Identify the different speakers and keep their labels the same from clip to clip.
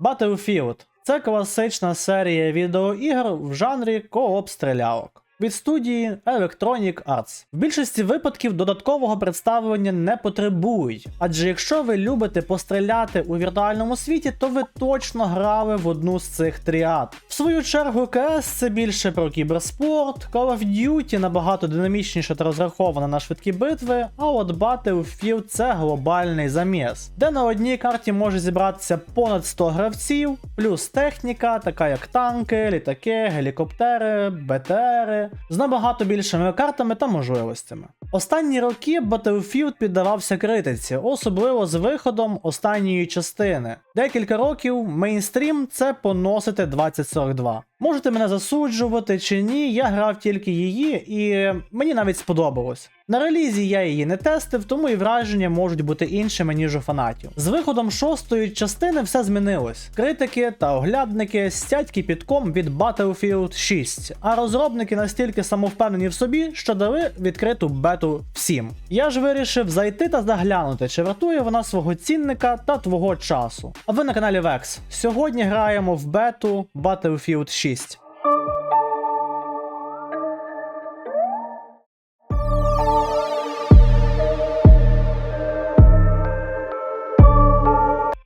Speaker 1: Battlefield це класична серія відеоігр в жанрі кооп стрілялок. Від студії Electronic Arts. В більшості випадків додаткового представлення не потребують, адже якщо ви любите постріляти у віртуальному світі, то ви точно грали в одну з цих тріад. В свою чергу, КС це більше про кіберспорт, Call of Duty набагато динамічніше та розрахована на швидкі битви, а от Battlefield це глобальний заміс, де на одній карті може зібратися понад 100 гравців, плюс техніка, така як танки, літаки, гелікоптери, БТРи, з набагато більшими картами та можливостями. Останні роки Battlefield піддавався критиці, особливо з виходом останньої частини. Декілька років мейнстрім це поносити 2042. Можете мене засуджувати чи ні, я грав тільки її, і мені навіть сподобалось. На релізі я її не тестив, тому і враження можуть бути іншими, ніж у фанатів. З виходом шостої частини все змінилось. Критики та оглядники стять кипітком від Battlefield 6, а розробники настільки самовпевнені в собі, що дали відкриту бету всім. Я ж вирішив зайти та заглянути, чи вартує вона свого цінника та твого часу. А ви на каналі Vex. Сьогодні граємо в бету Battlefield 6.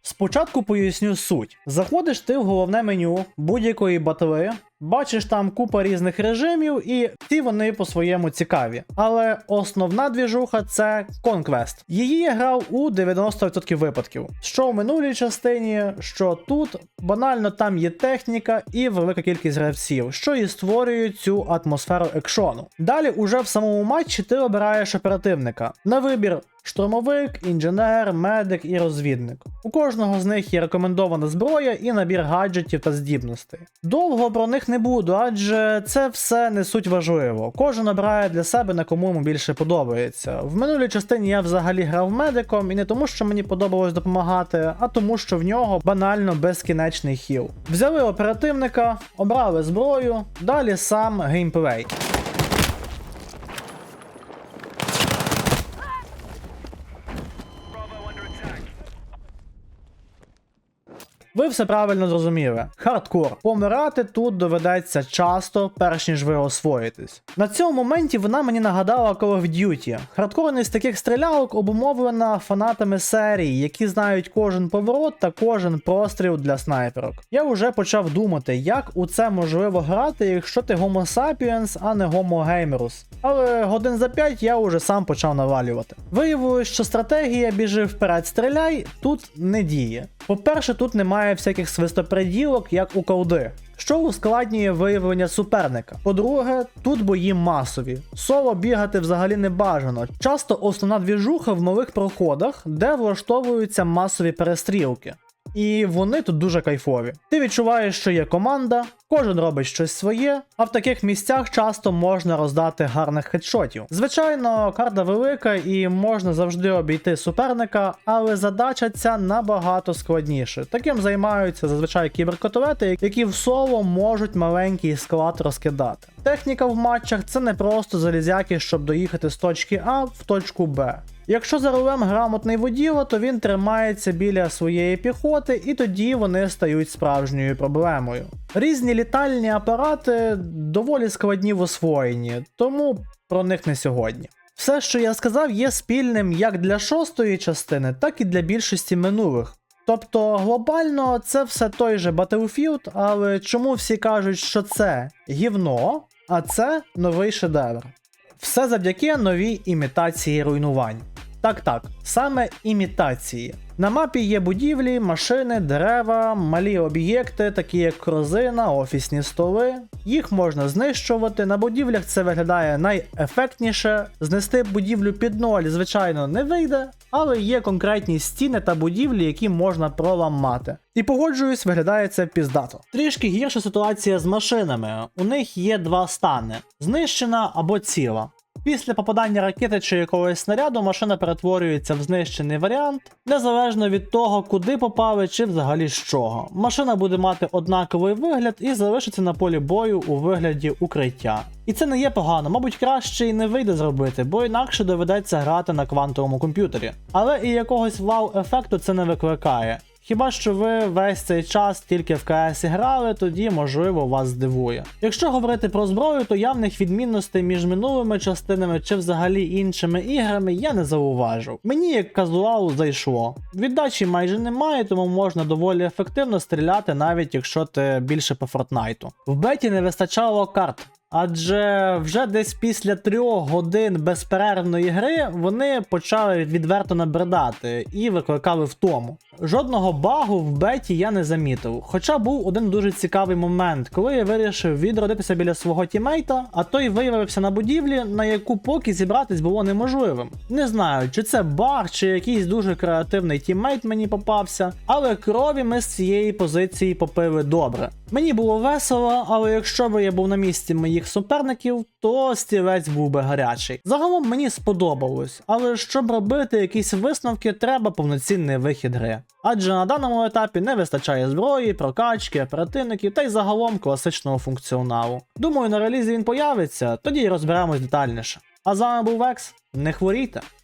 Speaker 1: Спочатку поясню суть. Заходиш ти в головне меню будь-якої батли, бачиш там купа різних режимів, і ті вони по-своєму цікаві. Але основна двіжуха це Conquest. Її я грав у 90% випадків. Що в минулій частині, що тут, банально там є техніка і велика кількість гравців, що і створює цю атмосферу екшону. Далі, уже в самому матчі, ти обираєш оперативника. На вибір штурмовик, інженер, медик і розвідник. У кожного з них є рекомендована зброя і набір гаджетів та здібностей. Довго про них не буду, адже це все не суть важливо. Кожен обирає для себе на кому йому більше подобається. В минулій частині я взагалі грав медиком, і не тому, що мені подобалось допомагати, а тому, що в нього банально безкінечний хіл. Взяли оперативника, обрали зброю, далі сам геймплей. Ви все правильно зрозуміли. Хардкор. Помирати тут доведеться часто, перш ніж ви освоїтесь. На цьому моменті вона мені нагадала Call of Duty. Хардкорність таких стрілялок обумовлена фанатами серії, які знають кожен поворот та кожен простріл для снайперок. Я вже почав думати, як у це можливо грати, якщо ти Homo sapiens, а не Homo gamerus. Але годин за 5 я вже сам почав навалювати. Виявилось, що стратегія біжи вперед, стріляй тут не діє. По-перше, тут немає всяких свистопреділок, як у колди. Що ускладнює виявлення суперника. По-друге, тут бої масові. Соло бігати взагалі не бажано. Часто основна двіжуха в малих проходах, де влаштовуються масові перестрілки. І вони тут дуже кайфові. Ти відчуваєш, що є команда, кожен робить щось своє, а в таких місцях часто можна роздати гарних хедшотів. Звичайно, карта велика і можна завжди обійти суперника, але задача ця набагато складніше. Таким займаються зазвичай кіберкотолети, які в соло можуть маленький склад розкидати. Техніка в матчах це не просто залізяки, щоб доїхати з точки А в точку Б. Якщо за рулем грамотний воділа, то він тримається біля своєї піхоти, і тоді вони стають справжньою проблемою. Різні літальні апарати доволі складні в освоєнні, тому про них не сьогодні. Все, що я сказав, є спільним як для шостої частини, так і для більшості минулих. Тобто глобально це все той же Battlefield, але чому всі кажуть, що це гівно, а це новий шедевр? Все завдяки новій імітації руйнувань. Так, так, саме імітації. На мапі є будівлі, машини, дерева, малі об'єкти, такі як корзина, офісні столи. Їх можна знищувати. На будівлях це виглядає найефектніше. Знести будівлю під ноль, звичайно, не вийде, але є конкретні стіни та будівлі, які можна проламати. І погоджуюсь, виглядає це піздато. Трішки гірша ситуація з машинами. У них є два стани: знищена або ціла. Після попадання ракети чи якогось снаряду машина перетворюється в знищений варіант, незалежно від того, куди попали чи взагалі з чого. Машина буде мати однаковий вигляд і залишиться на полі бою у вигляді укриття. І це не є погано, мабуть, краще і не вийде зробити, бо інакше доведеться грати на квантовому комп'ютері. Але і якогось вау-ефекту це не викликає. Хіба що ви весь цей час тільки в КС грали, тоді можливо вас здивує. Якщо говорити про зброю, то явних відмінностей між минулими частинами чи взагалі іншими іграми я не зауважив. Мені як казуалу зайшло. Віддачі майже немає, тому можна доволі ефективно стріляти, навіть якщо ти більше по Фортнайту. В беті не вистачало карт. Адже вже десь після трьох годин безперервної гри вони почали відверто набридати і викликали втому. Жодного багу в беті я не замітив. Хоча був один дуже цікавий момент, коли я вирішив відродитися біля свого тімейта, а той виявився на будівлі, на яку поки зібратись було неможливим. Не знаю, чи це баг, чи якийсь дуже креативний тіммейт мені попався, але крові ми з цієї позиції попили добре. Мені було весело, але якщо б я був на місці моїх суперників, то стілець був би гарячий. Загалом мені сподобалось, але щоб робити якісь висновки, треба повноцінний вихід гри. Адже на даному етапі не вистачає зброї, прокачки, оперативників та й загалом класичного функціоналу. Думаю, на релізі він появиться, тоді й розберемось детальніше. А з вами був Векс. Не хворійте!